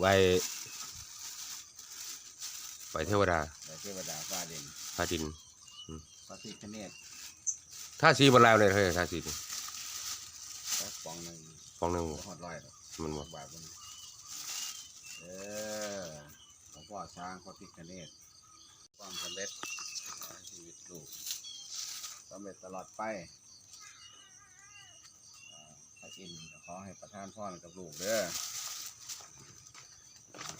ไว้ไว้เทวดาแต่เทวดาฟ้าเด่นพระดินพระพิฆเนศท่าสีบนลาวเลยเฮ้ยท่าสีนี่ก็ปองหนึ่งฟองหนึ่งหัวหอดร้อยหรอกมันหบ่กบาทมันเออหลวงพ่อช้างพระพิฆเนศความสำเร็จในชีวิตลูกสำเร็จตลอดไปอ่าพระอินทร์ก็ขอให้ประทานพรกับลูกเด้อ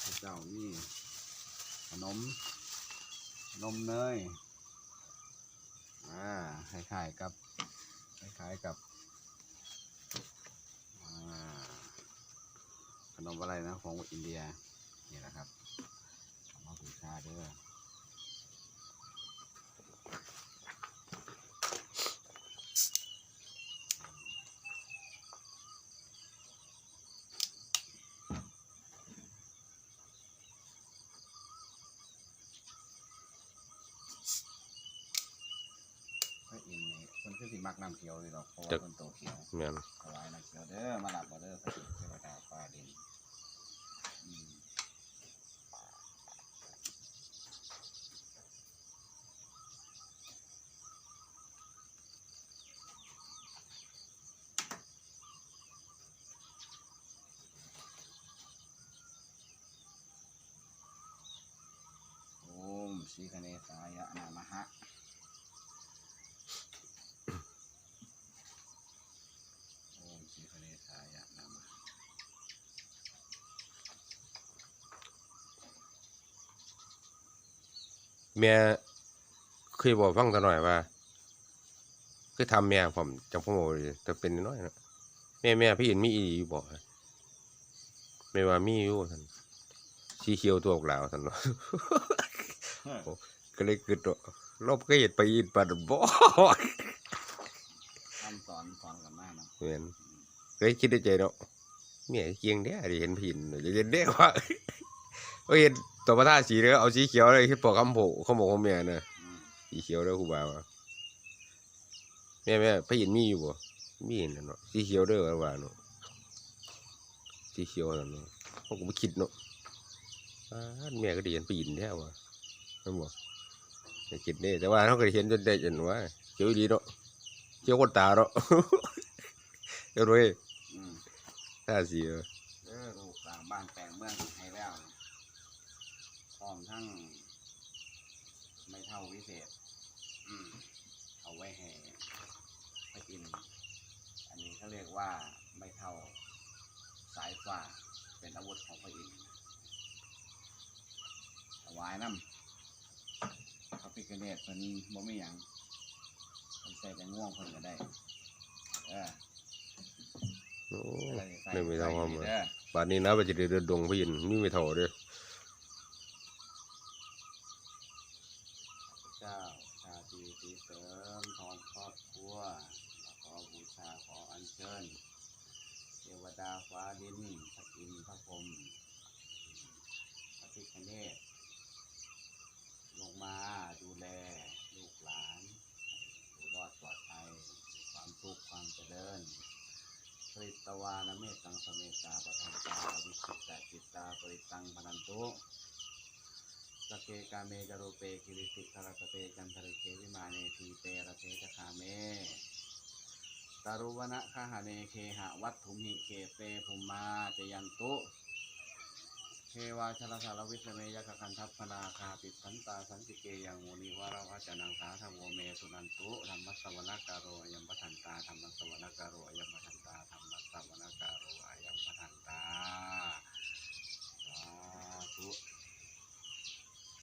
พระเจ้านี่ขนม นมเนย อ่าคล้ายๆกับคล้ายๆกับขนมอะไรนะของอินเดีย นี่แหละครับขอามาบูชาเด้อ พระอินทร์นี่เพิ่นคือสิ มักน้ำเขียวนี่ดอกเพราะว่าเพิ่นโตเขียวแม่นถวายน้ำเขียวเด้อมาหลับบ่เด้อพระอินทร์เทวดาฟ้าดินอืมโอมสีคเนสายะนามหะ โอมสีคเนสายะนามหะ แม่เคยบอกฟังตาหน่อยว่าเคยทำแม่ผมจำพ่อโมอยู่แต่เป็นน้อยนะแม่แม่พี่เห็นมีอีหลีอยู่บอกไม่ว่ามีอยู่ท่านสีเขียวตัวออกหลาวท่านว่าเฮ้ยก็เลยเกิดว่าลบก็เห็ดไปอินปัดบ่คำสอนสอนกันมากนะเหมือนเคยคิดในใจเนาะเมียเคียงเด้อดิเห็นพินจะเห็นเด้อว่า เอ้ยเห็นตัวประทาสีเลยเอาสีเขียวเลยที่ปอกคำโผเขาบอกของแม่น่ะอืมสีเขียวเด้อครูบาว่าแม่แม่พระอินทร์มีอยู่บ่มีนั่นเนาะสีเขียวเด้อว่าว่าเนาะสีเขียวนั่นเนาะผมก็บ่คิดเนาะอ้าแม่ก็ได้เห็นพระอินทร์แท้ว่ะแม่นบ่ได้คิดเด้แต่ว่าเขาก็ได้เห็นจนได้จนว่าเขียวอีหลีเนาะเขียวคนตาเนาะเอ้ยเว้ยอืมท่าสีเออเด้อลูกสร้างบ้านแปลงเมืองให้แล้วพ ร้อมทั้ง ไม่เท่าวิเศษ อืมเอาไว้ให้พระอินทร์อันนี้เขาเรียกว่าไม่เท่าสายฟ้าเป็นอาวุธของพระอินทร์ถวายน้ำพระพิฆเนศเพิ่นบ่มีหยังเพิ่นใส่แต่ง่วงเพิ่นก็ได้ เออโอ้อะไรใส่ไม่ไม่เท่าความใส่เลยเด้อป่านนี้นะไปจะได้เดินดงพระอินทร์นี่ไม่เท่าเด้อ เจ้าชาต เริ่มทองครอบครัวขอบูชาขออัญเชิญ เทวดาฟ้าดินพระอินทร์พระพรหมพระพิฆเนศลงมาดูแลลูกหลานอยู่รอดปลอดภัยความทุกข์ความเจริญปริตวานเมตตังสเมตตาปทันตาวิชิตตจิตตาปริตังพนันตุ สกเกกาเมจารุเปกิริสิคารสเตจันทริเควิมาเนทีเตระเทจคาเมตารุวนะคหาเนเคหะวัตถุมิเคเปภุมมาจยันตุเทวาชลสารวิทเมยกกันทัพพนาคาปิสันตาสันติเกยังโมนิวารวัจนังสาธโวเมสุนันตุธรรมสวนาการโรยัมปทันตาธรรมสวนากาโร